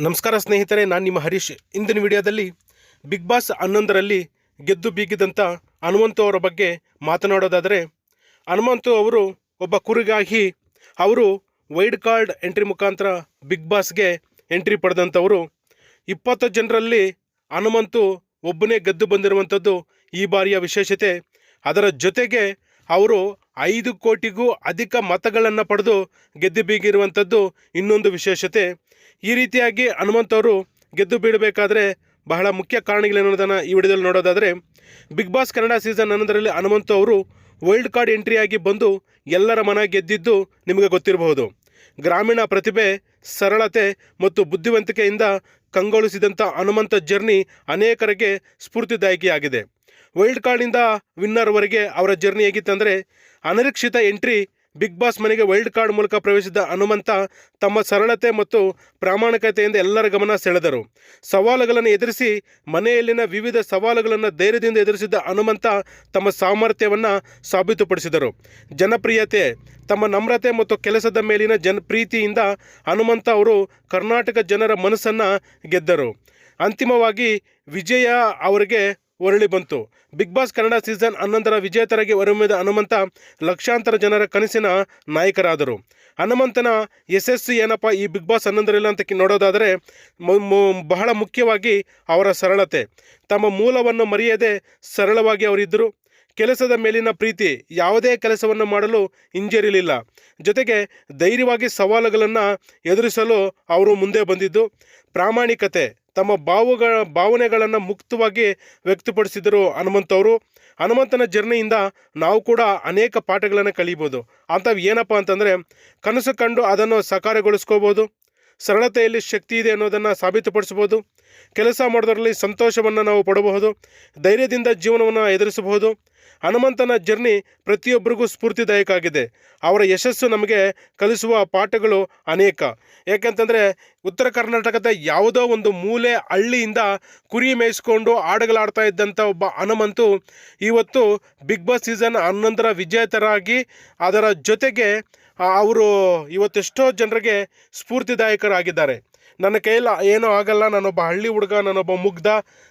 ನಮಸ್ಕಾರ ಸ್ನೇಹಿತರೆ, ನಾನು ನಿಮ್ಮ ಹರೀಶ್. ಇಂದಿನ ವಿಡಿಯೋದಲ್ಲಿ ಬಿಗ್ ಬಾಸ್ ಹನ್ನೊಂದರಲ್ಲಿ ಗೆದ್ದು ಬೀಗಿದಂಥ ಹನುಮಂತು ಅವರ ಬಗ್ಗೆ ಮಾತನಾಡೋದಾದರೆ, ಹನುಮಂತು ಅವರು ಒಬ್ಬ ಕುರಿಗಾಗಿ, ಅವರು ವೈಡ್ ಕಾರ್ಡ್ ಎಂಟ್ರಿ ಮುಖಾಂತರ ಬಿಗ್ ಬಾಸ್ಗೆ ಎಂಟ್ರಿ ಪಡೆದಂಥವರು. ಇಪ್ಪತ್ತು ಜನರಲ್ಲಿ ಹನುಮಂತು ಒಬ್ಬನೇ ಗೆದ್ದು ಬಂದಿರುವಂಥದ್ದು ಈ ಬಾರಿಯ ವಿಶೇಷತೆ. ಅದರ ಜೊತೆಗೆ ಅವರು ಐದು ಕೋಟಿಗೂ ಅಧಿಕ ಮತಗಳನ್ನು ಪಡೆದು ಗೆದ್ದು ಬೀಗಿರುವಂಥದ್ದು ಇನ್ನೊಂದು ವಿಶೇಷತೆ. ಈ ರೀತಿಯಾಗಿ ಹನುಮಂತವರು ಗೆದ್ದು ಬೀಳಬೇಕಾದ್ರೆ ಬಹಳ ಮುಖ್ಯ ಕಾರಣಗಳೇನೋದನ್ನು ಈ ವಿಡಿಯೋದಲ್ಲಿ ನೋಡೋದಾದರೆ, ಬಿಗ್ ಬಾಸ್ ಕನ್ನಡ ಸೀಸನ್ ಅನ್ನೋದರಲ್ಲಿ ಹನುಮಂತ ಅವರು ವೈಲ್ಡ್ ಕಾರ್ಡ್ ಎಂಟ್ರಿಯಾಗಿ ಬಂದು ಎಲ್ಲರ ಮನ ಗೆದ್ದಿದ್ದು ನಿಮಗೆ ಗೊತ್ತಿರಬಹುದು. ಗ್ರಾಮೀಣ ಪ್ರತಿಭೆ, ಸರಳತೆ ಮತ್ತು ಬುದ್ಧಿವಂತಿಕೆಯಿಂದ ಕಂಗೊಳಿಸಿದಂಥ ಹನುಮಂತ ಜರ್ನಿ ಅನೇಕರಿಗೆ ಸ್ಫೂರ್ತಿದಾಯಕಿಯಾಗಿದೆ. ವೈಲ್ಡ್ ಕಾರ್ಡಿಂದ ವಿನ್ನರ್ವರೆಗೆ ಅವರ ಜರ್ನಿ ಹೇಗಿತ್ತಂದರೆ ಅನಿರೀಕ್ಷಿತ ಎಂಟ್ರಿ, ಬಿಗ್ ಬಾಸ್ ಮನೆಗೆ ವೈಲ್ಡ್ ಕಾರ್ಡ್ ಮೂಲಕ ಪ್ರವೇಶಿಸಿದ ಹನುಮಂತ ತಮ್ಮ ಸರಳತೆ ಮತ್ತು ಪ್ರಾಮಾಣಿಕತೆಯಿಂದ ಎಲ್ಲರ ಗಮನ ಸೆಳೆದರು. ಸವಾಲುಗಳನ್ನು ಎದುರಿಸಿ, ಮನೆಯಲ್ಲಿನ ವಿವಿಧ ಸವಾಲುಗಳನ್ನು ಧೈರ್ಯದಿಂದ ಎದುರಿಸಿದ ಹನುಮಂತ ತಮ್ಮ ಸಾಮರ್ಥ್ಯವನ್ನು ಸಾಬೀತುಪಡಿಸಿದರು. ಜನಪ್ರಿಯತೆ, ತಮ್ಮ ನಮ್ರತೆ ಮತ್ತು ಕೆಲಸದ ಮೇಲಿನ ಜನ ಪ್ರೀತಿಯಿಂದ ಹನುಮಂತ ಅವರು ಕರ್ನಾಟಕ ಜನರ ಮನಸ್ಸನ್ನು ಗೆದ್ದರು. ಅಂತಿಮವಾಗಿ, ವಿಜಯ ಅವರಿಗೆ ಹೊರಳಿ ಬಂತು. ಬಿಗ್ ಬಾಸ್ ಕನ್ನಡ ಸೀಸನ್ ಹನ್ನೊಂದರ ವಿಜೇತರಾಗಿ ಹೊರಮಿದ ಹನುಮಂತ ಲಕ್ಷಾಂತರ ಜನರ ಕನಸಿನ ನಾಯಕರಾದರು. ಹನುಮಂತನ ಯಶಸ್ಸು ಏನಪ್ಪ ಈ ಬಿಗ್ ಬಾಸ್ ಹನ್ನೊಂದರಲ್ಲಿ ಅಂತ ನೋಡೋದಾದರೆ ಬಹಳ ಮುಖ್ಯವಾಗಿ ಅವರ ಸರಳತೆ. ತಮ್ಮ ಮೂಲವನ್ನು ಮರೆಯದೆ ಸರಳವಾಗಿ ಅವರಿದ್ದರು. ಕೆಲಸದ ಮೇಲಿನ ಪ್ರೀತಿ ಯಾವುದೇ ಕೆಲಸವನ್ನು ಮಾಡಲು ಹಿಂಜರಿಲಿಲ್ಲ. ಜೊತೆಗೆ ಧೈರ್ಯವಾಗಿ ಸವಾಲುಗಳನ್ನು ಎದುರಿಸಲು ಅವರು ಮುಂದೆ ಬಂದಿದ್ದು ಪ್ರಾಮಾಣಿಕತೆ ತಮ್ಮ ಭಾವುಗಳ, ಭಾವನೆಗಳನ್ನು ಮುಕ್ತವಾಗಿ ವ್ಯಕ್ತಪಡಿಸಿದರು ಹನುಮಂತವರು ಹನುಮಂತನ ಜರ್ನಿಯಿಂದ ನಾವು ಕೂಡ ಅನೇಕ ಪಾಠಗಳನ್ನು ಕಲಿಬೋದು. ಅಂಥವು ಏನಪ್ಪ ಅಂತಂದರೆ, ಕನಸು ಕಂಡು ಅದನ್ನು ಸಕಾರಗೊಳಿಸ್ಕೋಬೋದು, ಸರಳತೆಯಲ್ಲಿ ಶಕ್ತಿ ಇದೆ ಅನ್ನೋದನ್ನು ಸಾಬೀತುಪಡಿಸ್ಬೋದು, ಕೆಲಸ ಮಾಡೋದರಲ್ಲಿ ಸಂತೋಷವನ್ನು ನಾವು ಪಡಬಹುದು, ಧೈರ್ಯದಿಂದ ಜೀವನವನ್ನು ಎದುರಿಸಬಹುದು ಹನುಮಂತನ ಜರ್ನಿ ಪ್ರತಿಯೊಬ್ಬರಿಗೂ ಸ್ಫೂರ್ತಿದಾಯಕ ಆಗಿದೆ ಅವರ ಯಶಸ್ಸು ನಮಗೆ ಕಲಿಸುವ ಪಾಠಗಳು ಅನೇಕ. ಏಕೆಂತಂದರೆ ಉತ್ತರ ಕರ್ನಾಟಕದ ಯಾವುದೋ ಒಂದು ಮೂಲೆ ಹಳ್ಳಿಯಿಂದ ಕುರಿ ಮೇಯಿಸ್ಕೊಂಡು ಹಾಡುಗಳಾಡ್ತಾ ಇದ್ದಂಥ ಒಬ್ಬ ಹನುಮಂತು ಇವತ್ತು ಬಿಗ್ ಬಾಸ್ ಸೀಸನ್ ಹನ್ನೊಂದರ ವಿಜೇತರಾಗಿ ಅದರ ಜೊತೆಗೆ ಅವರು ಇವತ್ತೆಷ್ಟೋ ಜನರಿಗೆ ಸ್ಫೂರ್ತಿದಾಯಕರಾಗಿದ್ದಾರೆ. ನನ್ನ ಕೈಯಲ್ಲಿ ಏನೂ ಆಗಲ್ಲ, ನಾನೊಬ್ಬ ಹಳ್ಳಿ ಹುಡುಗ, ನಾನೊಬ್ಬ ಮುಗ್ಧ,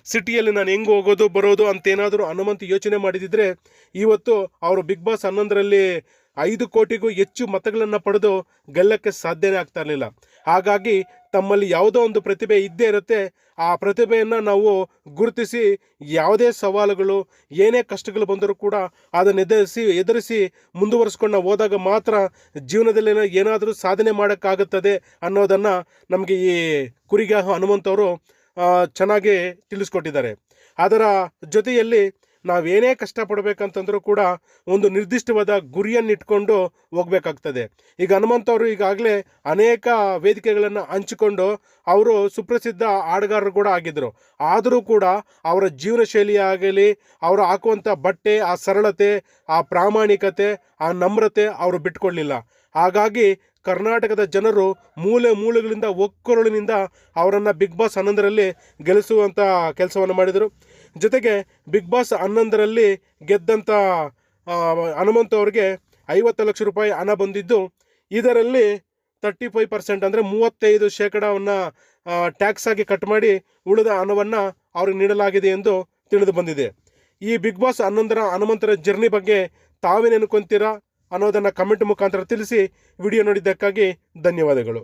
ಸಿಟಿಯಲ್ಲಿ ನಾನು ಹೆಂಗೆ ಹೋಗೋದು, ಬರೋದು ಅಂತೇನಾದರೂ ಹನುಮಂತ ಯೋಚನೆ ಮಾಡಿದಿದ್ರೆ, ಇವತ್ತು ಅವರು ಬಿಗ್ ಬಾಸ್ ಹನ್ನೊಂದರಲ್ಲಿ ಐದು ಕೋಟಿಗೂ ಹೆಚ್ಚು ಮತಗಳನ್ನು ಪಡೆದು ಗೆಲ್ಲಕ್ಕೆ ಸಾಧ್ಯನೇ ಆಗ್ತಾ ಇರಲಿಲ್ಲ. ಹಾಗಾಗಿ ತಮ್ಮಲ್ಲಿ ಯಾವುದೋ ಒಂದು ಪ್ರತಿಭೆ ಇದ್ದೇ ಇರುತ್ತೆ. ಆ ಪ್ರತಿಭೆಯನ್ನು ನಾವು ಗುರುತಿಸಿ ಯಾವುದೇ ಸವಾಲುಗಳು, ಏನೇ ಕಷ್ಟಗಳು ಬಂದರೂ ಕೂಡ ಅದನ್ನು ಎದುರಿಸಿ ಎದುರಿಸಿ ಮುಂದುವರಿಸ್ಕೊಂಡು ಹೋದಾಗ ಮಾತ್ರ ಜೀವನದಲ್ಲಿ ಏನಾದರೂ ಸಾಧನೆ ಮಾಡೋಕ್ಕಾಗುತ್ತದೆ ಅನ್ನೋದನ್ನು ನಮಗೆ ಈ ಕುರಿಗಾಹ ಹನುಮಂತವರು ಚೆನ್ನಾಗಿ ತಿಳಿಸ್ಕೊಟ್ಟಿದ್ದಾರೆ. ಅದರ ಜೊತೆಯಲ್ಲಿ ನಾವೇನೇ ಕಷ್ಟಪಡಬೇಕಂತಂದ್ರೂ ಕೂಡ ಒಂದು ನಿರ್ದಿಷ್ಟವಾದ ಗುರಿಯನ್ನು ಇಟ್ಕೊಂಡು ಹೋಗ್ಬೇಕಾಗ್ತದೆ. ಈಗ ಹನುಮಂತವರು ಈಗಾಗಲೇ ಅನೇಕ ವೇದಿಕೆಗಳನ್ನು ಹಂಚಿಕೊಂಡು ಅವರು ಸುಪ್ರಸಿದ್ಧ ಹಾಡುಗಾರರು ಕೂಡ ಆಗಿದ್ದರು ಆದರೂ ಕೂಡ ಅವರ ಜೀವನ ಶೈಲಿಯಾಗಲಿ ಅವರು ಹಾಕುವಂಥ ಬಟ್ಟೆ, ಆ ಸರಳತೆ, ಆ ಪ್ರಾಮಾಣಿಕತೆ, ಆ ನಮ್ರತೆ ಅವರು ಬಿಟ್ಕೊಳ್ಳಿಲ್ಲ ಹಾಗಾಗಿ ಕರ್ನಾಟಕದ ಜನರು ಮೂಲೆ ಮೂಲೆಗಳಿಂದ ಒಕ್ಕೊರಳಿನಿಂದ ಅವರನ್ನು ಬಿಗ್ ಬಾಸ್ ಹನ್ನೊಂದರಲ್ಲಿ ಗೆಲ್ಲಿಸುವಂಥ ಕೆಲಸವನ್ನು ಮಾಡಿದರು. ಜೊತೆಗೆ ಬಿಗ್ ಬಾಸ್ ಹನ್ನೊಂದರಲ್ಲಿ ಗೆದ್ದಂಥ ಹನುಮಂತ ಅವರಿಗೆ ಐವತ್ತು ಲಕ್ಷ ರೂಪಾಯಿ ಹಣ ಬಂದಿದ್ದು. ಇದರಲ್ಲಿ ತರ್ಟಿ ಫೈವ್ ಪರ್ಸೆಂಟ್ ಅಂದರೆ ಮೂವತ್ತೈದು ಶೇಕಡವನ್ನು ಟ್ಯಾಕ್ಸ್ ಆಗಿ ಕಟ್ ಮಾಡಿ ಉಳಿದ ಹಣವನ್ನು ಅವ್ರಿಗೆ ನೀಡಲಾಗಿದೆ ಎಂದು ತಿಳಿದು ಬಂದಿದೆ. ಈ ಬಿಗ್ ಬಾಸ್ ಹನ್ನೊಂದರ, ಹನುಮಂತರ ಜರ್ನಿ ಬಗ್ಗೆ ತಾವೇನು ಅನ್ಕೊಂತೀರಾ ಅನ್ನೋದನ್ನು ಕಮೆಂಟ್ ಮುಖಾಂತರ ತಿಳಿಸಿ ವಿಡಿಯೋ ನೋಡಿದ್ದಕ್ಕಾಗಿ ಧನ್ಯವಾದಗಳು.